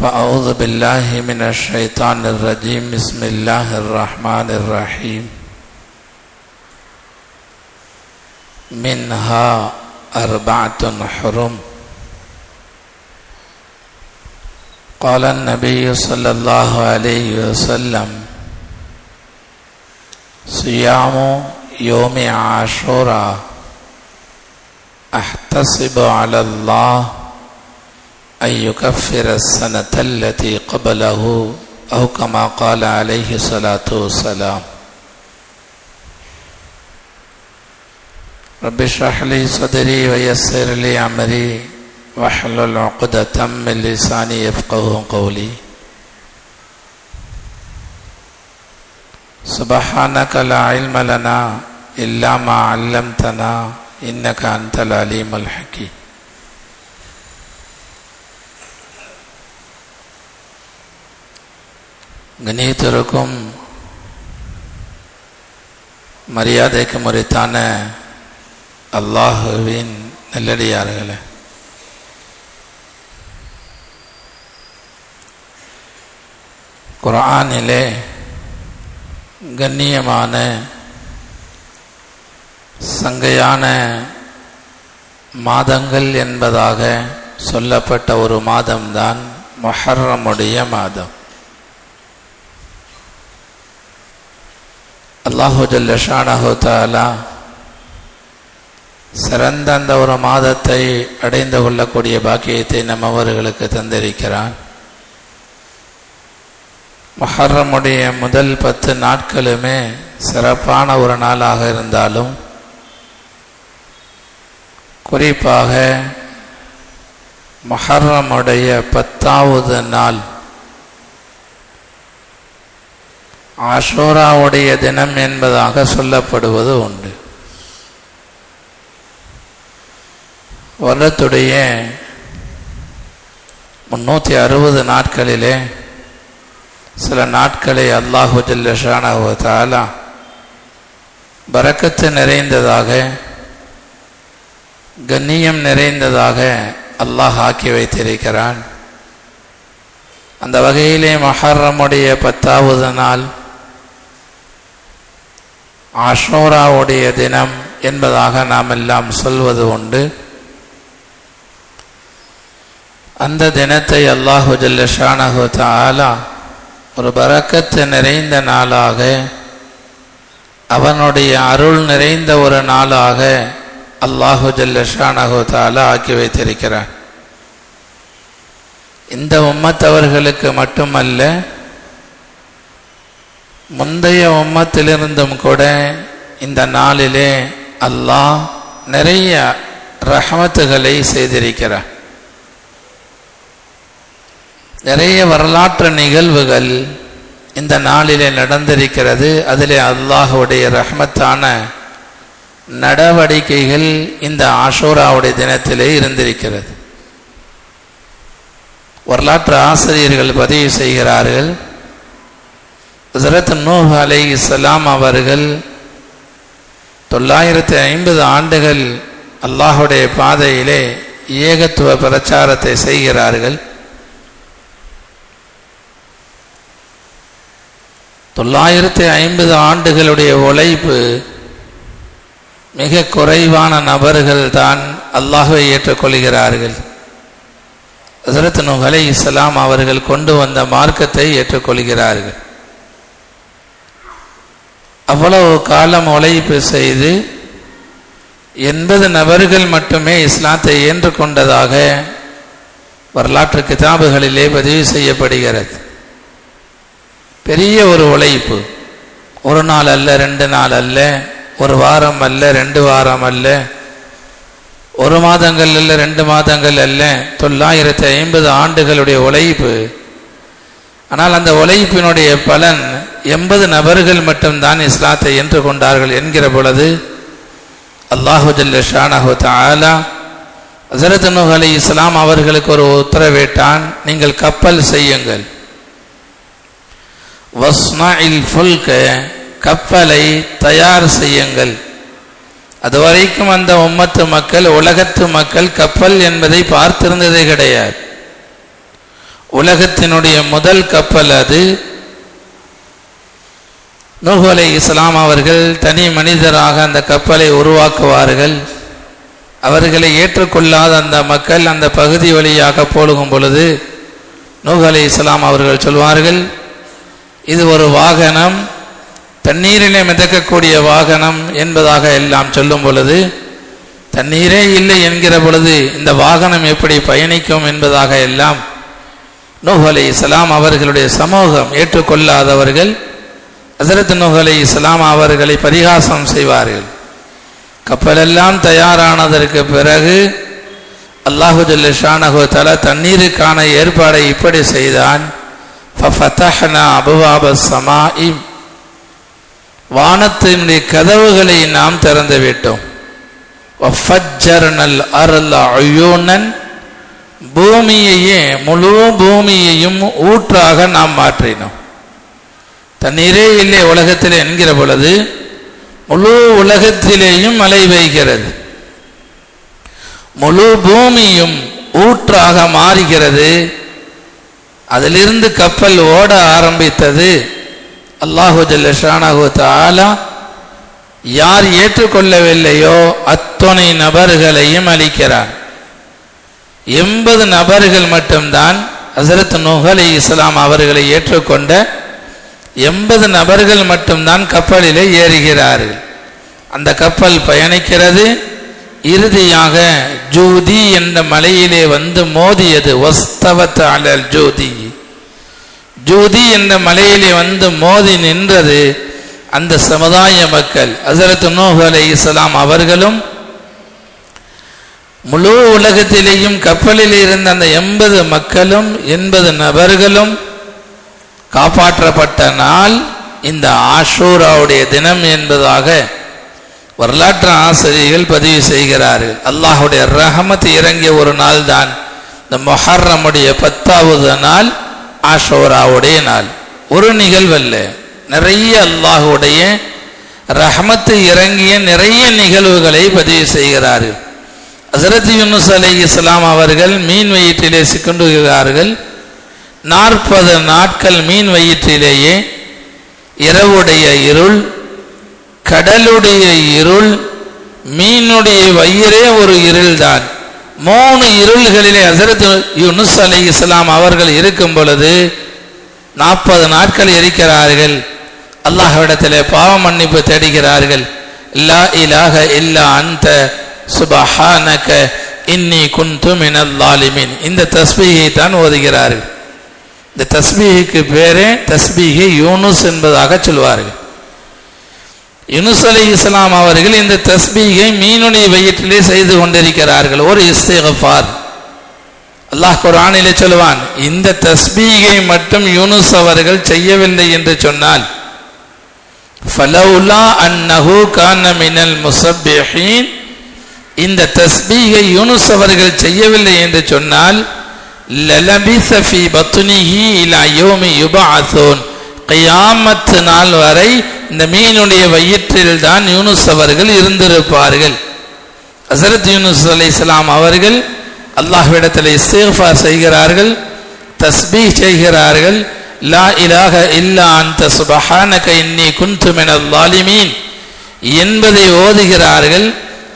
فأعوذ بالله من الشيطان الرجيم. بسم الله الرحمن الرحيم. منها أربعة حرم. قال النبي صلى الله عليه وسلم صيام يوم عاشوراء أحتسب على الله أن يكفر السنة التي قبله أو كما قال عليه الصلاة والسلام. رب اشرح لي صدري ويسر لي أمري واحلل عقدة من لساني يفقه قولي. سبحانك لا علم لنا إلا ما علمتنا إنك أنت العليم الحكيم. கணேத்தருக்கும் மரியாதைக்கு முறைத்தான அல்லாஹுவின் நெல்லடியார்களே. குரானிலே கண்ணியமான சங்கையான மாதங்கள் என்பதாக சொல்லப்பட்ட ஒரு மாதம்தான் மொஹர்ரமுடைய மாதம். அல்லாஹு ஜல்லஷானஹு தாலா சிறந்த அந்த ஒரு மாதத்தை அடைந்து கொள்ளக்கூடிய பாக்கியத்தை நம்ம அவர்களுக்கு தந்திருக்கிறான். மஹர்ரமுடைய முதல் பத்து நாட்களுமே சிறப்பான ஒரு நாளாக இருந்தாலும் குறிப்பாக மஹர்ரமுடைய பத்தாவது நாள் ஆஷோராவுடைய தினம் என்பதாக சொல்லப்படுவது உண்டு. வருடத்துடைய முன்னூற்றி அறுபது நாட்களிலே சில நாட்களை அல்லாஹு ஜல்லஷானா பறக்கத்து நிறைந்ததாக கண்ணியம் நிறைந்ததாக அல்லாஹ் ஆக்கி வைத்திருக்கிறான். அந்த வகையிலே மஹர்ரமுடைய பத்தாவது நாள் ஆஷோராவுடைய தினம் என்பதாக நாம் எல்லாம் சொல்வது உண்டு. அந்த தினத்தை அல்லாஹு ஜல்லஷானஹு தாலா ஒரு பறக்கத்து நிறைந்த நாளாக அவனுடைய அருள் நிறைந்த ஒரு நாளாக அல்லாஹு ஜல்லஷானஹு தாலா ஆக்கி வைத்திருக்கிறான். இந்த உம்மத்தவர்களுக்கு மட்டுமல்ல முந்தைய உம்மத்திலிருந்தும் கூட இந்த நாளிலே அல்லாஹ் நிறைய ரஹமத்துகளை செய்திருக்கிறார். நிறைய வரலாற்று நிகழ்வுகள் இந்த நாளிலே நடந்திருக்கிறது. அதிலே அல்லாஹுடைய ரஹமத்தான நடவடிக்கைகள் இந்த ஆஷோராவுடைய தினத்திலே இருந்திருக்கிறது. வரலாற்று ஆசிரியர்கள் பதிவு செய்கிறார்கள். ஹசரத் நூஹ் அலை இஸ்லாம் அவர்கள் தொள்ளாயிரத்தி ஐம்பது ஆண்டுகள் அல்லாஹுடைய பாதையிலே ஏகத்துவ பிரச்சாரத்தை செய்கிறார்கள். தொள்ளாயிரத்தி ஐம்பது ஆண்டுகளுடைய உழைப்பு மிக குறைவான நபர்கள் தான் அல்லாஹுவை ஏற்றுக்கொள்கிறார்கள். ஹசரத் நூஹ் அலை இஸ்லாம் அவர்கள் கொண்டு வந்த மார்க்கத்தை ஏற்றுக்கொள்கிறார்கள். அவ்வளவு காலம் உழைப்பு செய்து எண்பது நபர்கள் மட்டுமே இஸ்லாத்தை ஏற்றுக்கொண்டதாக வரலாற்று கிதாபுகளிலே பதிவு செய்யப்படுகிறது. பெரிய ஒரு உழைப்பு. ஒரு நாள் அல்ல ரெண்டு நாள் அல்ல ஒரு வாரம் அல்ல ரெண்டு வாரம் அல்ல ஒரு மாதங்கள் அல்ல ரெண்டு மாதங்கள் அல்ல தொள்ளாயிரத்தி ஐம்பது ஆண்டுகளுடைய உழைப்பு. ஆனால் அந்த உழைப்பினுடைய பலன் எண்பது நபர்கள் மட்டும்தான் இஸ்லாத்தை ஏற்றுக்கொண்டார்கள் என்கிற பொழுது அல்லாஹுஜல்ல ஷானஹு தாலா ஹசரத் நூஹ் அலி இஸ்லாம் அவர்களுக்கு ஒரு உத்தரவிட்டான் நீங்கள் கப்பல் செய்யுங்கள். வஸ்மாயில் ஃபுல்க கப்பலை தயார் செய்யுங்கள். அதுவரைக்கும் அந்த உம்மத்து மக்கள் உலகத்து மக்கள் கப்பல் என்பதை பார்த்திருந்ததே கிடையாது. உலகத்தினுடைய முதல் கப்பல் அது நூஹு அலை இஸ்லாம் அவர்கள் தனி மனிதராக அந்த கப்பலை உருவாக்குவார்கள். அவர்களை ஏற்றுக்கொள்ளாத அந்த மக்கள் அந்த பகுதி வழியாக போழுகும் பொழுது நூஹ் அலி இஸ்லாம் அவர்கள் சொல்வார்கள் இது ஒரு வாகனம் தண்ணீரிலே மிதக்கக்கூடிய வாகனம் என்பதாக எல்லாம் சொல்லும் பொழுது தண்ணீரே இல்லை என்கிற பொழுது இந்த வாகனம் எப்படி பயணிக்கும் என்பதாக எல்லாம் நூஹ் அலி இஸ்லாம் அவர்களுடைய சமூகம் ஏற்றுக்கொள்ளாதவர்கள் ஹசரத் நுகலை இஸ்லாம் அவர்களை பரிகாசம் செய்வார்கள். கப்பலெல்லாம் தயாரானதற்கு பிறகு அல்லாஹு ஜல்லிஷானஹு தலா தண்ணீருக்கான ஏற்பாடை இப்படி செய்தான். அபுவாப வானத்தினுடைய கதவுகளை நாம் திறந்து விட்டோம். பூமியையே முழு பூமியையும் ஊற்றாக நாம் மாற்றினோம். தண்ணீரே இல்லை உலகத்தில் என்கிற பொழுது முழு உலகத்திலேயும் மழை பெய்கிறது. முழு பூமியும் ஊற்றாக மாறுகிறது. அதிலிருந்து கப்பல் ஓட ஆரம்பித்தது. அல்லாஹு ஜல்லஷானஹு தாலா யார் ஏற்றுக்கொள்ளவில்லையோ அத்தனை நபர்களையும் அளிக்கிறான் எண்பது நபர்கள் மட்டும்தான் ஹசரத் நூஹ் அலி இஸ்லாம் அவர்களை ஏற்றுக்கொண்ட எண்பது நபர்கள் மட்டும்தான் கப்பலிலே ஏறுகிறார்கள். அந்த கப்பல் பயணிக்கிறது. இறுதியாக ஜூதி என்ற மலையிலே வந்து மோதியது. வஸ்தவத் ஜூதி ஜோதி. ஜூதி என்ற மலையிலே வந்து மோதி நின்றது அந்த சமுதாய மக்கள். ஹசரத் நூஹ் அலை இஸ்லாம் அவர்களும் முழு உலகத்திலேயும் கப்பலில் இருந்த அந்த எண்பது மக்களும் எண்பது நபர்களும் காப்பாற்றப்பட்ட நாள் இந்த ஆஷூராவுடைய தினம் என்பதாக வரலாற்று ஆசிரியர்கள் பதிவு செய்கிறார்கள். அல்லாஹுடைய ரஹமத் இறங்கிய ஒரு நாள் தான் இந்த மொஹர்ரமுடைய பத்தாவது நாள் ஆஷோராவுடைய நாள். ஒரு நிகழ்வல்ல நிறைய அல்லாஹுடைய ரஹமத்து இறங்கிய நிறைய நிகழ்வுகளை பதிவு செய்கிறார்கள். ஹசரத் யூனுஸ் அலை இஸ்லாம் அவர்கள் மீன் வயிற்றிலே சிக்கண்டுகிறார்கள். நாற்பது நாட்கள் மீன் வயிற்றிலேயே இரவுடைய இருள் கடலுடைய இருள் மீனுடைய வயிறே ஒரு இருள்தான். மூணு இருள்களிலே ஹசரத் யூனுஸ் அலி இஸ்லாம் அவர்கள் இருக்கும் பொழுது நாற்பது நாட்கள் இருக்கிறார்கள். அல்லாஹ்விடத்திலே பாவ மன்னிப்பு தேடுகிறார்கள். லா இலாக இல்லா அந்த சுபஹானக இன்னி குந்து மினல் லாலிமின் இந்த தஸ்பியை தான் ஓதுகிறார்கள். இந்த தஸ்பீகுக்கு பேரே தஸ்பீகை யூனுஸ் என்பதாக சொல்வார்கள். யூனுஸ் அலி இஸ்லாம் அவர்கள் இந்த தஸ்பீகை மீனுடைய வயிற்றிலே செய்து கொண்டிருக்கிறார்கள். ஒரு இஸ்திகஃபார். அல்லாஹ் குரானிலே சொல்லுவான் இந்த தஸ்பீகை மட்டும் யூனுஸ் அவர்கள் செய்யவில்லை என்று சொன்னால் ஃபலவுலா அன்னஹு கான மினல் முசப்பிஹீன் இந்த தஸ்பீகை யூனுஸ் அவர்கள் செய்யவில்லை என்று சொன்னால் லலபிஸ ஃபீ பத்னிஹி இலா யௌமி யுபஅஸூன் கியாமத் நாள் வரை இந்த மீனுடைய வயிற்றில் தான் யூனுஸ் அவர்கள் இருந்திருப்பார்கள். ஹசரத் யூனுஸ் அலைஹிஸ்ஸலாம் அவர்கள் அல்லாஹ்விடத்தில் இஸ்திஃபார் செய்கிறார்கள் தஸ்பீ செய்கிறார்கள் லா இலாக இல்லா அந்த சுபஹான இன்னி குன்து லாலிமீன் என்பதை ஓதுகிறார்கள்.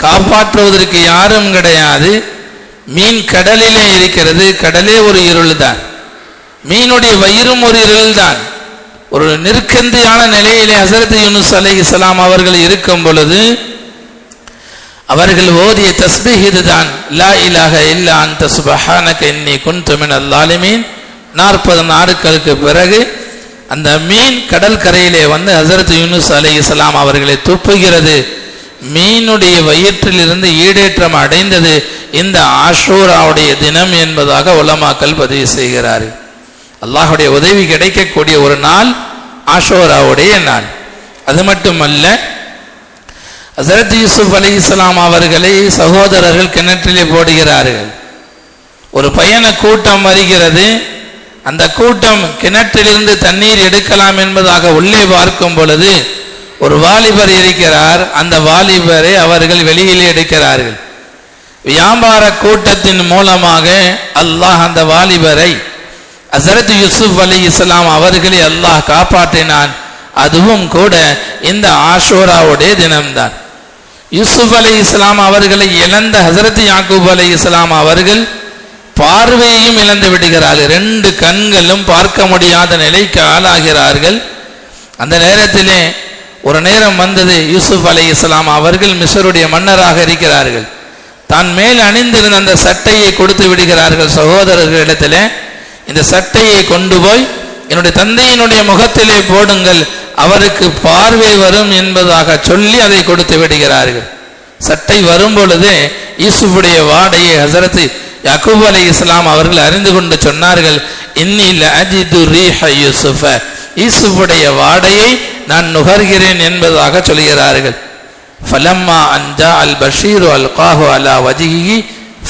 காப்பாற்றுவதற்கு யாரும் கிடையாது. மீன் கடலிலே இருக்கிறது. கடலே ஒரு இருள் தான் மீனுடைய வயிறும் ஒரு இருள் தான் ஒரு நெருக்கந்தியான நிலையிலே ஹசரத் யூனுஸ் அலை இஸ்லாம் அவர்கள் இருக்கும் பொழுது அவர்கள் ஓதிய தஸ்பீஹ் இதுதான். லா இலாக இல்லா அந்த சுபஹானக இன்னி குன்து மினல் நாற்பது நாட்களுக்கு பிறகு அந்த மீன் கடல் கரையிலே வந்து ஹசரத் யூனுஸ் அலை இஸ்லாம் அவர்களை துப்புகிறது. மீனுடைய வயிற்றிலிருந்து ஈடேற்றம் அடைந்தது இந்த ஆஷூராவுடைய தினம் என்பதாக உலமாக்கல் பதிவு செய்கிறார்கள். அல்லாஹுடைய உதவி கிடைக்கக்கூடிய ஒரு நாள் ஆஷோராவுடைய நாள். அது மட்டுமல்ல ஹசரத் யூசுப் அலி இஸ்லாம் அவர்களை சகோதரர்கள் கிணற்றிலே போடுகிறார்கள். ஒரு பயண கூட்டம் வருகிறது. அந்த கூட்டம் கிணற்றிலிருந்து தண்ணீர் எடுக்கலாம் என்பதாக உள்ளே பார்க்கும் பொழுது ஒரு வாலிபர் இருக்கிறார் அந்த வாலிபரை அவர்கள் வெளியிலே எடுக்கிறார்கள். வியாபார கூட்டத்தின் மூலமாக அல்லாஹ் அந்த வாலிபரை அசரத் யூசுப் அலி இஸ்லாம் அவர்களை அல்லாஹ் காப்பாற்றினான். அதுவும் கூட இந்த ஆஷோராவுடைய தினம்தான். யூசுப் அலி இஸ்லாம் அவர்களை இழந்த ஹசரத் யாக்கூப் அலி இஸ்லாம் அவர்கள் பார்வையையும் இழந்து விடுகிறார்கள். ரெண்டு கண்களும் பார்க்க முடியாத நிலைக்கு ஆளாகிறார்கள். அந்த நேரத்திலே ஒரு நேரம் வந்தது யூசுப் அலி இஸ்லாம் அவர்கள் மிஸ்ருடைய மன்னராக இருக்கிறார்கள். தான் மேல் அணிந்திருந்த அந்த சட்டையை கொடுத்து விடுகிறார்கள் சகோதரர்களிடத்தில். இந்த சட்டையை கொண்டு போய் என்னுடைய தந்தையினுடைய முகத்திலே போடுங்கள். அவருக்கு பார்வை வரும் என்பதாக சொல்லி அதை கொடுத்து விடுகிறார்கள். சட்டை வரும் பொழுது யூசுஃபுடைய வாடையை ஹசரத்து யாக்கூப் அலி இஸ்லாம் அவர்கள் அறிந்து கொண்டு சொன்னார்கள் இன்னில் அஜிது ரீஹ யூசுஃப. யூசுஃபுடைய வாடையை நான் நுகர்கிறேன் என்பதாக சொல்கிறார்கள். ஃபலம்மா அஞ்சா அல் பஷீரு அல் காஹு அலா வஜிஹி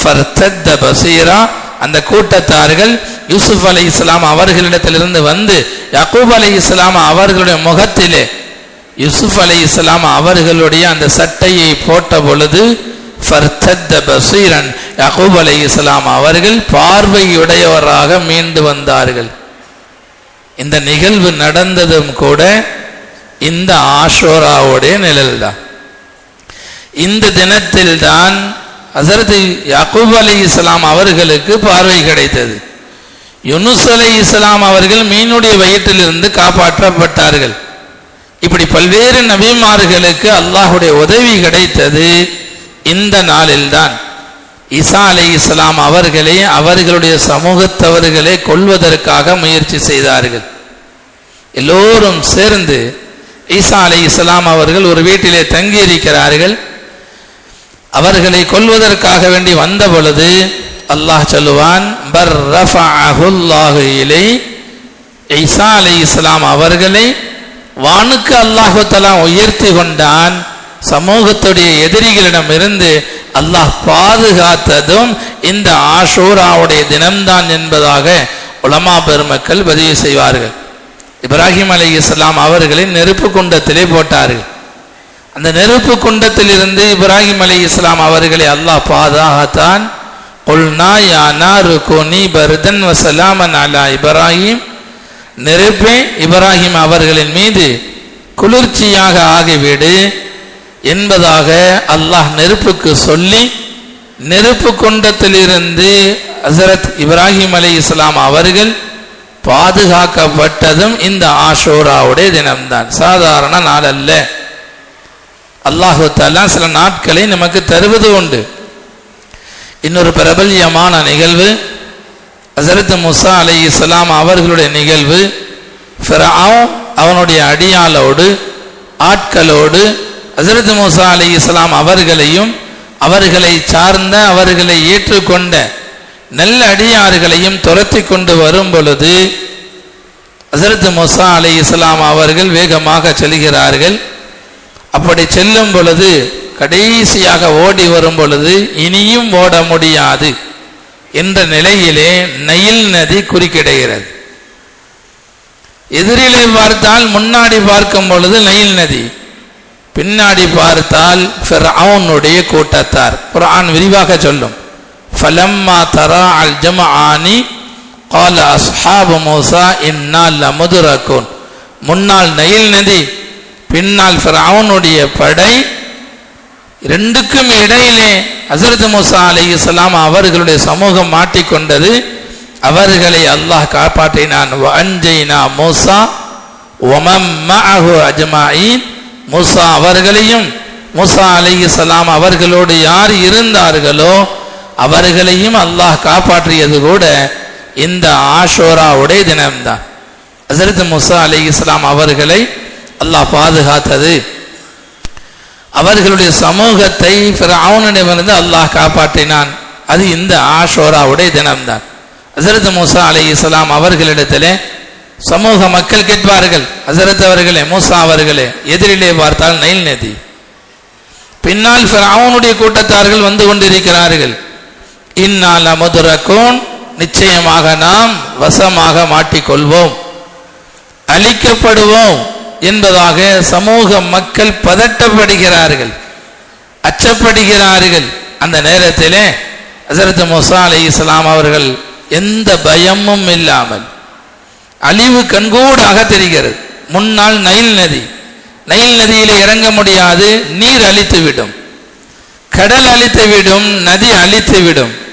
ஃபர்தத்த பசீரா. அந்த கூட்டத்தார்கள் யூசுப் அலை இஸ்லாம் அவர்களிடத்திலிருந்து வந்து யாக்கூப் அலை இஸ்லாம் அவர்களுடைய முகத்திலே யூசுப் அலை இஸ்லாம் அவர்களுடைய அந்த சட்டையை போட்ட பொழுது ஃபர்தத்த பசீரன். யகூப் அலை இஸ்லாம் அவர்கள் பார்வையுடையவராக மீண்டு வந்தார்கள். இந்த நிகழ்வு நடந்ததும் கூட இந்த ஆஷோராவுடைய நிழல்தான். இந்த தினத்தில் தான் ஹசரத் யாக்கூப் அலி இஸ்லாம் அவர்களுக்கு பார்வை கிடைத்தது. யுனுஸ் அலி இஸ்லாம் அவர்கள் மீனுடைய வயிற்றிலிருந்து காப்பாற்றப்பட்டார்கள். இப்படி பல்வேறு நபிமார்களுக்கு அல்லாஹுடைய உதவி கிடைத்தது இந்த நாளில்தான். இசா அலி இஸ்லாம் அவர்களே அவர்களுடைய சமூகத்தவர்களை கொள்வதற்காக முயற்சி செய்தார்கள். எல்லோரும் சேர்ந்து ஈசா அலை இஸ்லாம் அவர்கள் ஒரு வீட்டிலே தங்கி இருக்கிறார்கள் அவர்களை கொல்வதற்காக வேண்டி வந்த பொழுது அல்லாஹ் சொல்லுவான் பர் ரஃபஅஹுல்லாஹு இலை ஈசா அலை இஸ்லாம் அவர்களை வானுக்கு அல்லாஹு தலாம் உயர்த்தி கொண்டான். சமூகத்துடைய எதிரிகளிடம் இருந்து அல்லாஹ் பாதுகாத்ததும் இந்த ஆஷூராவுடைய தினம்தான் என்பதாக உலமா பெருமக்கள் பதிவு செய்வார்கள். இப்ராஹிம் அலி இஸ்லாம் அவர்களை நெருப்பு குண்டத்திலே போட்டார்கள். அந்த நெருப்பு குண்டத்தில் இருந்து இப்ராஹிம் அலி இஸ்லாம் அவர்களை அல்லாஹ் பாதாகத்தான். கொல்னா யானா ருகோனி பர்தன் வசலாமன் அலா இப்ராஹிம். நெருப்பே இப்ராஹிம் அவர்களின் மீது குளிர்ச்சியாக ஆகிவிடு என்பதாக அல்லாஹ் நெருப்புக்கு சொல்லி நெருப்பு குண்டத்திலிருந்து ஹசரத் இப்ராஹிம் அலி இஸ்லாம் அவர்கள் பாதுகாக்கப்பட்டதும் இந்த ஆஷோராவுடைய தினம்தான். சாதாரண நாள் அல்ல அல்லாஹு சில நாட்களை நமக்கு தருவது உண்டு. இன்னொரு பிரபல்யமான நிகழ்வு ஹசரத் முசா அலை இஸ்லாம் அவர்களுடைய நிகழ்வு அவனுடைய அடியாளோடு ஆட்களோடு ஹசரத் முசா அலை இஸ்லாம் அவர்களையும் அவர்களை சார்ந்த அவர்களை ஏற்றுக்கொண்ட நல்ல அடியார்களையும் துரத்தி கொண்டு வரும் பொழுது ஹசரத் மொசா அலை இஸ்லாம் அவர்கள் வேகமாக செல்கிறார்கள். அப்படி செல்லும் பொழுது கடைசியாக ஓடி வரும் பொழுது இனியும் ஓட முடியாது என்ற நிலையிலே நயில் நதி குறுக்கிடுகிறது. எதிரிலே பார்த்தால் முன்னாடி பார்க்கும் பொழுது நயில் நதி பின்னாடி பார்த்தால் ஃபிர்அவுனுடைய கூட்டத்தார். குரான் விரிவாக சொல்லும். ஃபலம்மா தரா அல் ஜம்ஆனி قال அஸ்ஹாபு மூசா இன்னா லமுதுரகுன் முன்னால் நயில் நதி பின்னால் அவனுடைய படை ரெண்டுக்கும் இடையிலே ஹசரத் மூசா அலைஹிஸ்ஸலாம் அவர்களுடைய சமூகம் மாட்டிக்கொண்டது அவர்களை அல்லாஹ் காப்பாற்றினான் அஞ்சைனா மூசா ஒமம் மஅஹு அஜ்மாயின் மூசா அவர்களையும் மூசா அலைஹிஸ்ஸலாம் அவர்களோடு யார் இருந்தார்களோ அவர்களையும் அல்லாஹ் காப்பாற்றியது கூட இந்த ஆஷோராவுடைய தினம்தான். ஹசரத் முசா அலி இஸ்லாம் அவர்களை அல்லாஹ் பாதுகாத்தது. அவர்களுடைய சமூகத்தை அவனிடமிருந்து அல்லாஹ் காப்பாற்றினான். அது இந்த ஆஷோராவுடைய தினம்தான். ஹசரத் மூசா அலி இஸ்லாம் அவர்களிடத்திலே சமூக மக்கள் கேட்பார்கள். ஹசரத் அவர்களே மூசா அவர்களே எதிரிலே பார்த்தால் நைல் நதி. பின்னால் அவனுடைய கூட்டத்தார்கள் வந்து கொண்டிருக்கிறார்கள். இந்நாள் அமுதுரக்கோன் நிச்சயமாக நாம் வசமாக மாட்டிக்கொள்வோம். அழிக்கப்படுவோம் என்பதாக சமூக மக்கள் பதட்டப்படுகிறார்கள். அச்சப்படுகிறார்கள். அந்த நேரத்திலே ஹசரத் முசா அலி இஸ்லாம் அவர்கள் எந்த பயமும் இல்லாமல் அழிவு கண்கூடாக தெரிகிறது. முன்னால் நைல் நதி. நைல் நதியில் இறங்க முடியாது. நீர் அழித்துவிடும். கடல் அழித்துவிடும். நதி அழித்துவிடும்.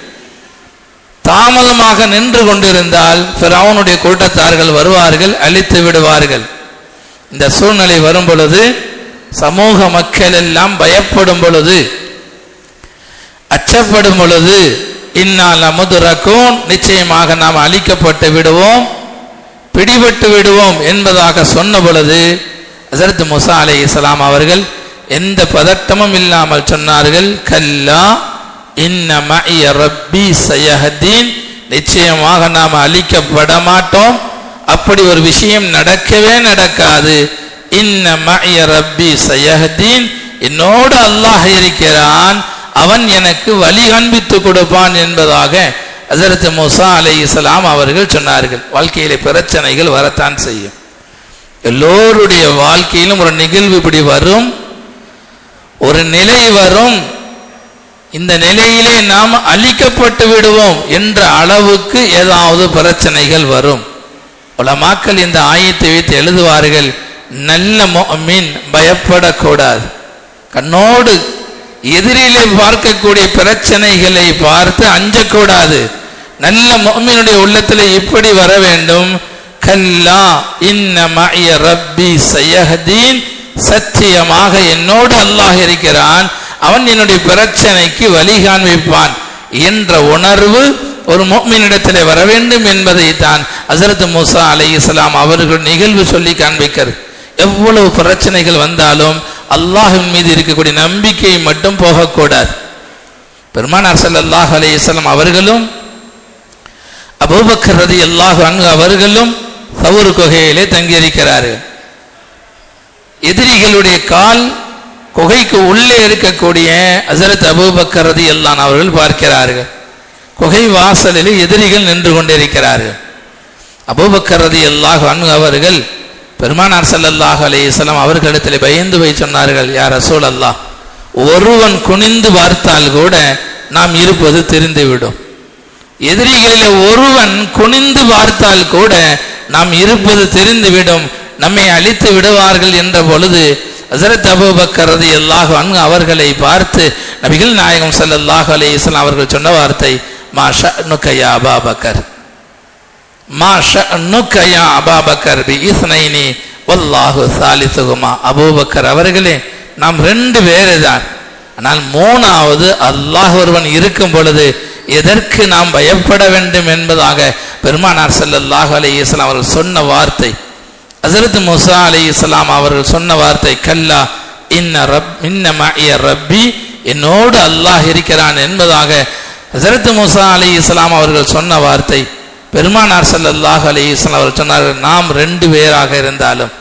தாமதமாக நின்று கொண்டிருந்தால் அவனுடைய கூட்டத்தார்கள் வருவார்கள் அழித்து விடுவார்கள். இந்த சூழ்நிலை வரும் பொழுது சமூக மக்கள் எல்லாம் பயப்படும் பொழுது அச்சப்படும் பொழுது இன்னால் அமுதுரக்கும் நிச்சயமாக நாம் அழிக்கப்பட்டு விடுவோம் பிடிபட்டு விடுவோம் என்பதாக சொன்ன பொழுது ஹசரத் முசா அலை இஸ்லாம் அவர்கள் எந்த பதட்டமும் இல்லாமல் சொன்னார்கள் கல்லா இன்ன ரப்பி சயஹதீன். நிச்சயமாக நாம் அழிக்கப்பட மாட்டோம் அப்படி ஒரு விஷயம் நடக்கவே நடக்காது. இன்ன ரப்பி சயஹதீன். என்னோடு அல்லாஹ் இருக்கிறான். அவன் எனக்கு வழி காண்பித்து கொடுப்பான் என்பதாக ஹசரத் மூசா அலை இஸ்லாம் அவர்கள் சொன்னார்கள். வாழ்க்கையிலே பிரச்சனைகள் வரத்தான் செய்யும். எல்லோருடைய வாழ்க்கையிலும் ஒரு நிகழ்வு இப்படி வரும். ஒரு நிலை வரும். இந்த நிலையிலே நாம் அழிக்கப்பட்டு விடுவோம் என்ற அளவுக்கு ஏதாவது பிரச்சனைகள் வரும். உலமாக்கள் இந்த ஆயத்தை வைத்து எழுதுவார்கள் நல்ல மீன் பயப்படக்கூடாது. கண்ணோடு எதிரிலே பார்க்கக்கூடிய பிரச்சனைகளை பார்த்து அஞ்சக்கூடாது. நல்ல மொமினுடைய உள்ளத்தில் இப்படி வர வேண்டும் கல்லா இன்ன மய ரப்பி சயஹதீன் சத்தியமாக என்னோடு அல்லாஹ் இருக்கிறான் அவன் என்னுடைய பிரச்சனைக்கு வழி காண்பிப்பான் என்ற உணர்வு ஒரு மோமினிடத்தில் வர வேண்டும் என்பதை தான் ஹசரத் மூசா அலை இஸ்லாம் அவர்கள் நிகழ்வு சொல்லி காண்பிக்கிறது. எவ்வளவு பிரச்சனைகள் வந்தாலும் அல்லாஹின் மீது இருக்கக்கூடிய நம்பிக்கை மட்டும் போகக்கூடாது. பெருமானார் சல்லாஹ் அலி இஸ்லாம் அவர்களும் அபூபக்கர் ரதி அல்லாஹ் அன்கு அவர்களும் சவுரு குகையிலே தங்கியிருக்கிறார்கள். எதிரிகளுடைய கால் குகைக்கு உள்ளே இருக்கக்கூடிய அசரத் அபூபக்கரதி ரதி அல்லான் அவர்கள் பார்க்கிறார்கள். குகை வாசலில் எதிரிகள் நின்று கொண்டிருக்கிறார்கள். அபூபக்கரதி ரதி அவர்கள் பெருமானார் ஸல்லல்லாஹு அலையம் அவர்களிடத்தில் பயந்து போய் சொன்னார்கள் யார் அசோல் அல்லாஹ் ஒருவன் குனிந்து பார்த்தால் கூட நாம் இருப்பது தெரிந்துவிடும். எதிரிகளில் ஒருவன் குனிந்து பார்த்தால் கூட நாம் இருப்பது தெரிந்துவிடும். நம்மை அழித்து விடுவார்கள் என்ற பொழுது ஹசரத் அபுபக்கரது எல்லாஹு அன்ஹு அவர்களை பார்த்து நபிகள் நாயகம் ஸல்லல்லாஹு அலி இஸ்லாம் அவர்கள் சொன்ன வார்த்தை மா ஷஅனுக யா அபாபக்கர். மா ஷஅனுக யா அபாபக்கர் பி இஸ்னைனி வல்லாஹு சாலிசுகுமா அபூபக்கர் அவர்களே நாம் ரெண்டு பேரு தான். ஆனால் மூணாவது அல்லாஹ் ஒருவன் இருக்கும் பொழுது எதற்கு நாம் பயப்பட வேண்டும் என்பதாக பெருமானார் செல்லல்லாஹ் அலி இஸ்லாம் அவர்கள் சொன்ன வார்த்தை ஹசரத் முசா அலி இஸ்லாம் அவர்கள் சொன்ன வார்த்தை கல்லா இன்ன ரப் இன்ன ரப்பி என்னோடு அல்லாஹ் இருக்கிறான் என்பதாக ஹசரத் முசா அலி இஸ்லாம் அவர்கள் சொன்ன வார்த்தை. பெருமானார் சல்லாஹ் அலி இஸ்லாம் அவர்கள் சொன்னார்கள் நாம் ரெண்டு பேராக இருந்தாலும்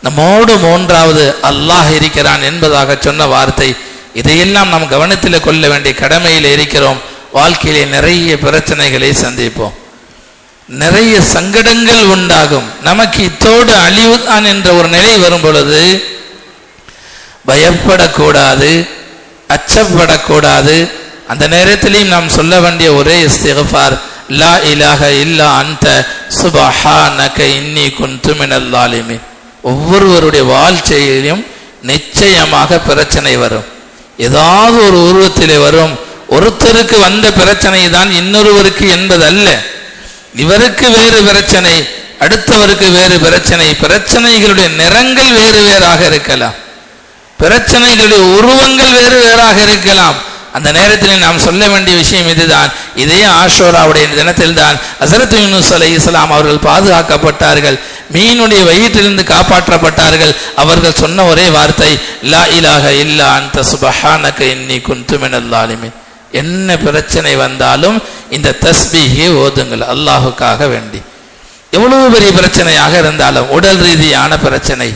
நம்மோடு மூன்றாவது அல்லாஹ் இருக்கிறான் என்பதாக சொன்ன வார்த்தை. இதையெல்லாம் நாம் கவனத்தில் கொள்ள வேண்டிய கடமையில் இருக்கிறோம். வாழ்க்கையிலே நிறைய பிரச்சனைகளை சந்திப்போம். நிறைய சங்கடங்கள் உண்டாகும். நமக்கு இத்தோடு அழிவுதான் என்ற ஒரு நிலை வரும் பொழுது பயப்படக்கூடாது அச்சப்படக்கூடாது. அந்த நேரத்திலையும் நாம் சொல்ல வேண்டிய ஒரே இஸ்திகஃபார் லா இலாக இல்லா அந்த சுபஹானக இன்னி குன்து மினல் ஒவ்வொருவருடைய வாழ்க்கையிலும் நிச்சயமாக பிரச்சனை வரும். ஏதாவது ஒரு உருவத்திலே வரும். ஒருத்தருக்கு வந்த பிரச்சனை தான் இன்னொருவருக்கு என்பதல்ல. இவருக்கு வேறு பிரச்சனை அடுத்தவருக்கு வேறு பிரச்சனை. பிரச்சனைகளுடைய நிறங்கள் வேறு வேறாக இருக்கலாம். பிரச்சனைகளுடைய உருவங்கள் வேறு வேறாக இருக்கலாம். அந்த நேரத்தில் நாம் சொல்ல வேண்டிய விஷயம் இதுதான். இதே ஆஷோராவுடைய தினத்தில் தான் அசரத் யூனுஸ் அலை இஸ்லாம் அவர்கள் பாதுகாக்கப்பட்டார்கள். மீனுடைய வயிற்றிலிருந்து காப்பாற்றப்பட்டார்கள். அவர்கள் சொன்ன ஒரே வார்த்தை லா இலாக இல்லா அந்த சுபஹானக இன்னி குந்து அல்லாலிமின் என்ன பிரச்சனை வந்தாலும் இந்த தஸ்பீகை ஓதுங்கள் அல்லாஹுக்காக வேண்டி. எவ்வளவு பெரிய பிரச்சனையாக இருந்தாலும் உடல் ரீதியான பிரச்சனை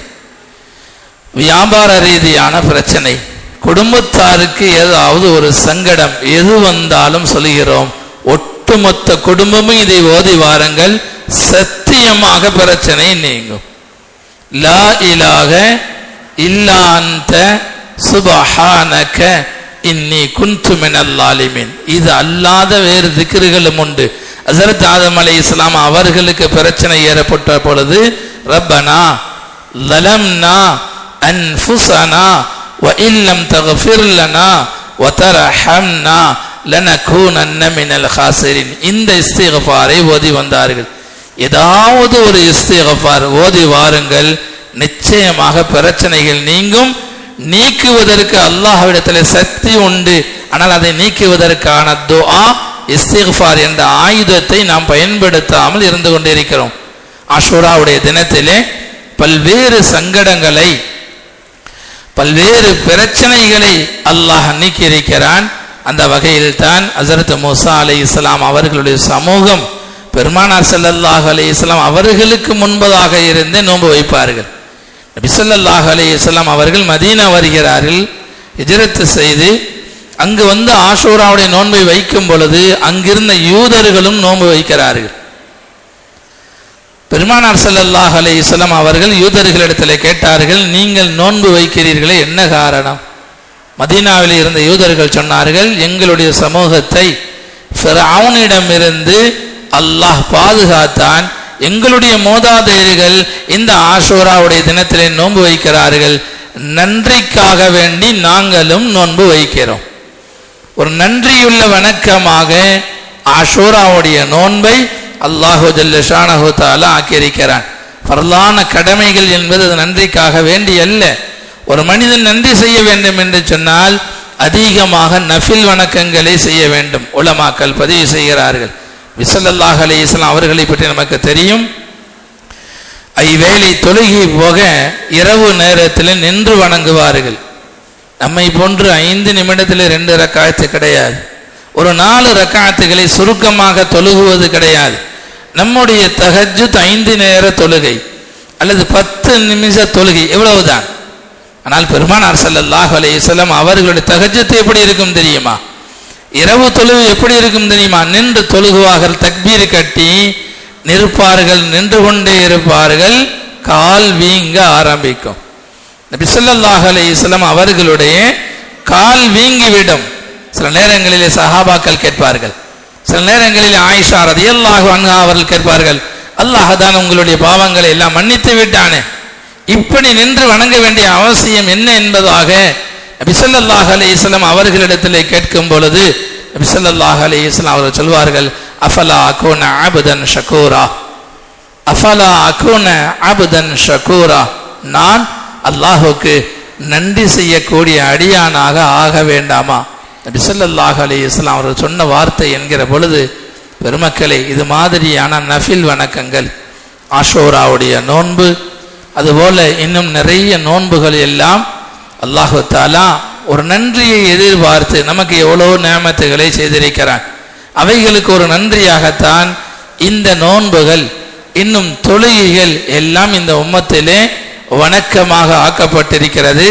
வியாபார ரீதியான பிரச்சனை குடும்பத்தாருக்கு ஏதாவது ஒரு சங்கடம் எது வந்தாலும் சொல்கிறோம் ஒட்டுமொத்த குடும்பமும் இதை ஓதி வாருங்கள் சத்தியமாக பிரச்சனை நீங்கும். லா இலாக இல்லாந்த சுபஹானக இன்னி குன்துமென் அல்லாலிமின் இது அல்லாத வேறு திக்கிர்களும் உண்டு. அசரத் ஆதம் அலை இஸ்லாம் அவர்களுக்கு பிரச்சனை ஏற்பட்ட பொழுது ரப்பனா லலம்னா அன்ஃபுசனா வ இல்லம் தகஃபிர்லனா வ தரஹம்னா லனகூனன்ன மினல் ஹாசிரின். இந்த இஸ்திகஃபாரை ஓதி வந்தார்கள். ஏதாவது ஒரு இஸ்திகஃபார் ஓதி வாருங்கள். நிச்சயமாக பிரச்சனைகள் நீங்கும். நீக்குவதற்கு அல்லாஹ்விடத்தில் சக்தி உண்டு. ஆனால் அதை நீக்குவதற்கான துஆ இஸ்திஃபார் என்ற ஆயுதத்தை நாம் பயன்படுத்தாமல் இருந்து கொண்டிருக்கிறோம். அஷூராவுடைய தினத்திலே பல்வேறு சங்கடங்களை பல்வேறு பிரச்சனைகளை அல்லாஹ் நீக்கியிருக்கிறான். அந்த வகையில் தான் அசரத் மூசா அலை இஸ்லாம் அவர்களுடைய சமூகம் பெருமானார் செல்லல்லாஹ் அலி இஸ்லாம் அவர்களுக்கு முன்பதாக இருந்து நோன்பு வைப்பார்கள். நபிசல்லாஹ் ஸல்லல்லாஹு இஸ்லாம் அவர்கள் மதீனா வருகிறார்கள். ஹிஜ்ரத் செய்து அங்கு வந்து ஆஷூராவுடைய நோன்பை வைக்கும் பொழுது அங்கிருந்த யூதர்களும் நோன்பு வைக்கிறார்கள். பெருமானார் ஸல்லல்லாஹு அலைஹி இஸ்லாம் அவர்கள் யூதர்களிடத்தில் கேட்டார்கள் நீங்கள் நோன்பு வைக்கிறீர்களே என்ன காரணம்? மதீனாவில் இருந்த யூதர்கள் சொன்னார்கள் எங்களுடைய சமூகத்தை அவனிடமிருந்து அல்லாஹ் பாதுகாத்தான் எங்களுடைய மோதாதையர்கள் இந்த ஆஷோராவுடைய தினத்திலே நோன்பு வைக்கிறார்கள். நன்றிக்காக வேண்டி நாங்களும் நோன்பு வைக்கிறோம். ஒரு நன்றியுள்ள வணக்கமாக ஆஷோராவுடைய நோன்பை அல்லாஹு ஜல்லஷானஹு தாலா ஆக்கியிருக்கிறான். பரலான கடமைகள் என்பது அது நன்றிக்காக வேண்டி அல்ல. ஒரு மனிதன் நன்றி செய்ய வேண்டும் என்று சொன்னால் அதிகமாக நஃபில் வணக்கங்களை செய்ய வேண்டும். உலமாக்கல் பதிவு செய்கிறார்கள். விசல்லல்லாஹ் அலி இஸ்லாம் அவர்களை பற்றி நமக்கு தெரியும். ஐவேளை தொழுகை போக இரவு நேரத்தில் நின்று வணங்குவார்கள். நம்மை போன்று ஐந்து நிமிடத்தில் ரெண்டு ரக்காயத்து கிடையாது. ஒரு நாலு ரக்காத்துகளை சுருக்கமாக தொழுகுவது கிடையாது. நம்முடைய தஹஜ்ஜுத் ஐந்து நேர தொழுகை அல்லது பத்து நிமிஷ தொழுகை எவ்வளவுதான். ஆனால் பெருமானார் ஸல்லல்லாஹு அலைஹி வஸல்லம் அவர்களுடைய தகஜத்து எப்படி இருக்கும் தெரியுமா? இரவு தொழுகு எப்படி இருக்கும் தெரியுமா? நின்று தொழுகுவார்கள் தக்பீர் கட்டி நிற்பார்கள் நின்று கொண்டே இருப்பார்கள் கால் வீங்க ஆரம்பிக்கும். நபி அலி இஸ்லாம் அவர்களுடைய கால் வீங்கிவிடும். சில நேரங்களிலே சஹாபாக்கள் கேட்பார்கள். சில நேரங்களில் ஆயிஷா ரதியல்லாஹு அன்ஹா அவர்கள் கேட்பார்கள் அல்லாஹ் தான் உங்களுடைய பாவங்களை எல்லாம் மன்னித்து விட்டானே. இப்படி நின்று வணங்க வேண்டிய அவசியம் என்ன என்பதாக நபி ஸல்லல்லாஹு அலைஹி அவர்களிடத்திலே கேட்கும் பொழுது நபி ஸல்லல்லாஹு அலைஹி அவர்கள் சொல்வார்கள் அஃபலா அகூன அபுதன் ஷக்கூரா அஃபலா அகூன அபுதன் ஷக்கூரா நான் அல்லாஹுக்கு நன்றி செய்யக்கூடிய அடியானாக ஆக வேண்டாமா? நபிசல்லாஹ் ஸல்லல்லாஹு இஸ்லாம் அவர்கள் சொன்ன வார்த்தை என்கிற பொழுது பெருமக்களே இது மாதிரியான நஃபில் வணக்கங்கள். ஆஷோராவுடைய நோன்பு அதுபோல இன்னும் நிறைய நோன்புகள் எல்லாம் அல்லாஹு தாலா ஒரு நன்றியை எதிர்பார்த்து நமக்கு எவ்வளோ நேமத்துகளை செய்திருக்கிறான். அவைகளுக்கு ஒரு நன்றியாகத்தான் இந்த நோன்புகள் இன்னும் தொழுகைகள் எல்லாம் இந்த உம்மத்திலே வணக்கமாக ஆக்கப்பட்டிருக்கிறது.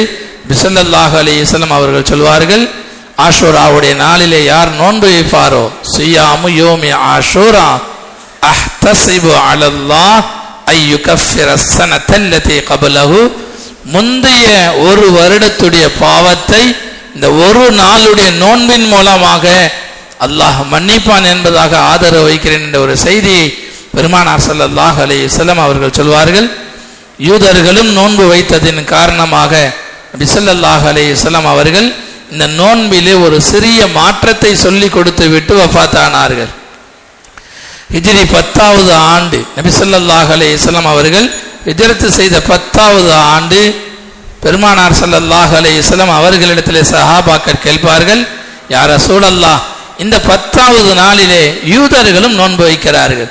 பிசல்லாஹ் அலி இஸ்லாம் அவர்கள் சொல்வார்கள் ஆஷூராவுடைய நாளிலே யார் நோன்பு வைப்பாரோ? சுயாமு யோமி ஆஷூரா. அஹ்தசிபு அலல்லாஹ் ஐயு கஃபிர சனத்தல்லதி கபலஹு. முந்தைய ஒரு வருடத்துடைய பாவத்தை இந்த ஒரு நாளுடைய நோன்பின் மூலமாக அல்லாஹ் மன்னிப்பான் என்பதாக ஆதரவு வைக்கிறேன் என்ற ஒரு செய்தியை பெருமானார் சல்லாஹ் அலி செல்லம் அவர்கள் சொல்வார்கள். யூதர்களும் நோன்பு வைத்ததின் காரணமாக பிசல்லாஹ் அலைஹிஸ்ஸலாம் அவர்கள் இந்த நோன்பிலே ஒரு சிறிய மாற்றத்தை சொல்லி கொடுத்து விட்டு வஃபாத்தானார்கள் ஹிஜ்ரி பத்தாவது ஆண்டு நபிசல்லாஹ் அலி இஸ்லாம் அவர்கள் விஜரத்து செய்த பத்தாவது ஆண்டு பெருமானார் ஸல்லல்லாஹு அலைஹி வஸல்லம் அவர்களிடத்திலே சஹாபாக்கள் கேட்பார்கள் யார சூழல்லா இந்த பத்தாவது நாளிலே யூதர்களும் நோன்பு வைக்கிறார்கள்.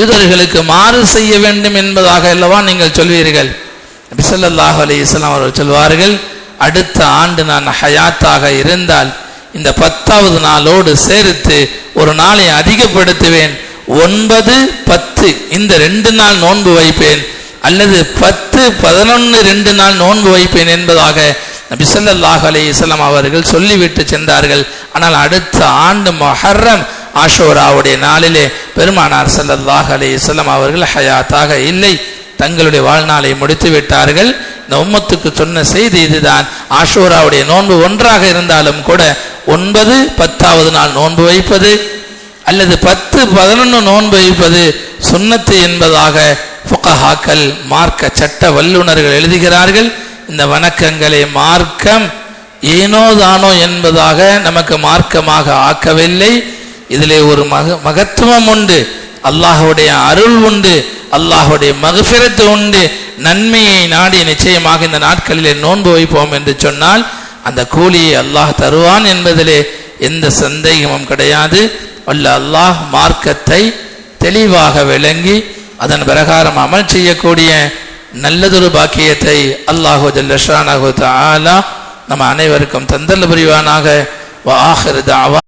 யூதர்களுக்கு மாறு செய்ய வேண்டும் என்பதாக அல்லவா நீங்கள் சொல்வீர்கள்? பிசல்லாஹ் ஸல்லல்லாஹு அலைஹி அவர்கள் சொல்வார்கள் அடுத்த ஆண்டு நான் ஹயாத்தாக இருந்தால் இந்த பத்தாவது நாளோடு சேர்த்து ஒரு நாளை அதிகப்படுத்துவேன். ஒன்பது பத்து இந்த ரெண்டு நாள் நோன்பு வைப்பேன். அல்லது பத்து பதினொன்று ரெண்டு நாள் நோன்பு வைப்பேன் என்பதாக நபிசல்லாஹ் அலி இஸ்லாம் அவர்கள் சொல்லிவிட்டு சென்றார்கள். ஆனால் அடுத்த ஆண்டு மொஹர்ரம் ஆஷோராவுடைய நாளிலே பெருமானார் சல்லல்லாஹ் அலி இஸ்லாம் அவர்கள் ஹயாத்தாக இல்லை. தங்களுடைய வாழ்நாளை முடித்து விட்டார்கள். இந்த உம்மத்துக்கு சொன்ன செய்தி இதுதான். ஆஷோராவுடைய நோன்பு ஒன்றாக இருந்தாலும் கூட ஒன்பது பத்தாவது நாள் நோன்பு வைப்பது அல்லது பத்து பதினொன்று நோன்பு வைப்பது சுண்ணத்து என்பதாக புகஹாக்கள் மார்க்க சட்ட வல்லுனர்கள் எழுதுகிறார்கள் இந்த வணக்கங்களை மார்க்கம் ஏனோ தானோ என்பதாக நமக்கு மார்க்கமாக ஆக்கவில்லை. இதிலே ஒரு மக மகத்துவம் உண்டு அல்லாஹுடைய அருள் உண்டு அல்லாஹுடைய மகஃபிரத்து உண்டு. நன்மையை நாடி நிச்சயமாக இந்த நாட்களிலே நோன்பு வைப்போம் என்று சொன்னால் அந்த கூலியை அல்லாஹ் தருவான் என்பதிலே எந்த சந்தேகமும் கிடையாது. அல்ல அல்லாஹ் மார்க்கத்தை தெளிவாக விளங்கி அதன் பிரகாரம் அமல் செய்யக்கூடிய நல்லதொரு பாக்கியத்தை அல்லாஹு ஜல்லஷானஹு நம்ம அனைவருக்கும் தந்தல் புரிவானாக. வாஹர் தாவா